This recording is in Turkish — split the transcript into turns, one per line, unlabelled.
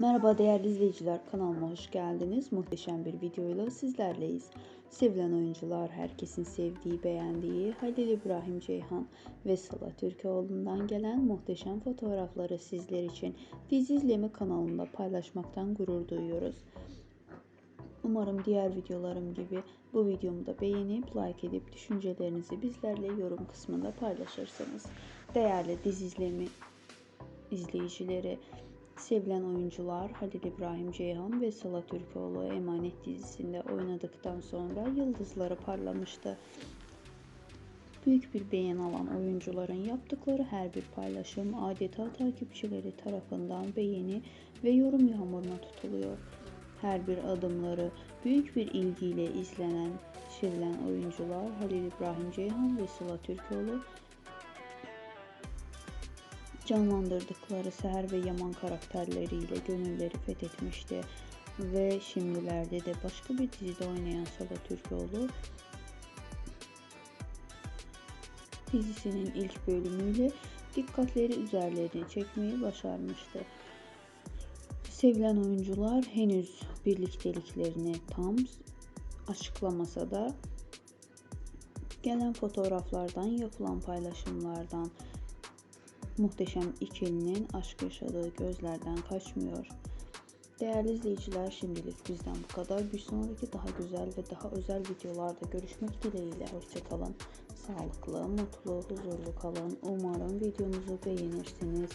Merhaba değerli izleyiciler kanalıma hoş geldiniz. Muhteşem bir videoyla sizlerleyiz. Sevilen oyuncular, herkesin sevdiği, beğendiği Halil İbrahim Ceyhan ve Sıla Türkoğlu'ndan gelen muhteşem fotoğrafları sizler için Dizi İzleme kanalında paylaşmaktan gurur duyuyoruz. Umarım diğer videolarım gibi bu videomu da beğenip like edip düşüncelerinizi bizlerle yorum kısmında paylaşırsınız. Değerli dizi izlemi izleyicileri, sevilen oyuncular Halil İbrahim Ceyhan ve Sıla Türkoğlu Emanet dizisinde oynadıktan sonra yıldızları parlamıştı. Büyük bir beğen alan oyuncuların yaptıkları her bir paylaşım adeta takipçileri tarafından beğeni ve yorum yağmuruna tutuluyor. Her bir adımları büyük bir ilgiyle izlenen, sevilen oyuncular Halil İbrahim Ceyhan ve Sıla Türkoğlu canlandırdıkları Seher ve Yaman karakterleriyle gönülleri fethetmişti. Ve şimdilerde de başka bir dizide oynayan Sıla Türkoğlu dizisinin ilk bölümüyle dikkatleri üzerlerine çekmeyi başarmıştı. Sevilen oyuncular henüz birlikteliklerini tam açıklamasa da gelen fotoğraflardan, yapılan paylaşımlardan muhteşem ikilinin aşk yaşadığı gözlerden kaçmıyor. Değerli izleyiciler şimdilik bizden bu kadar. Bir sonraki daha güzel ve daha özel videolarda görüşmek dileğiyle. Hoşçakalın. Sağlıklı, mutlu, huzurlu kalın. Umarım videomuzu beğenirsiniz.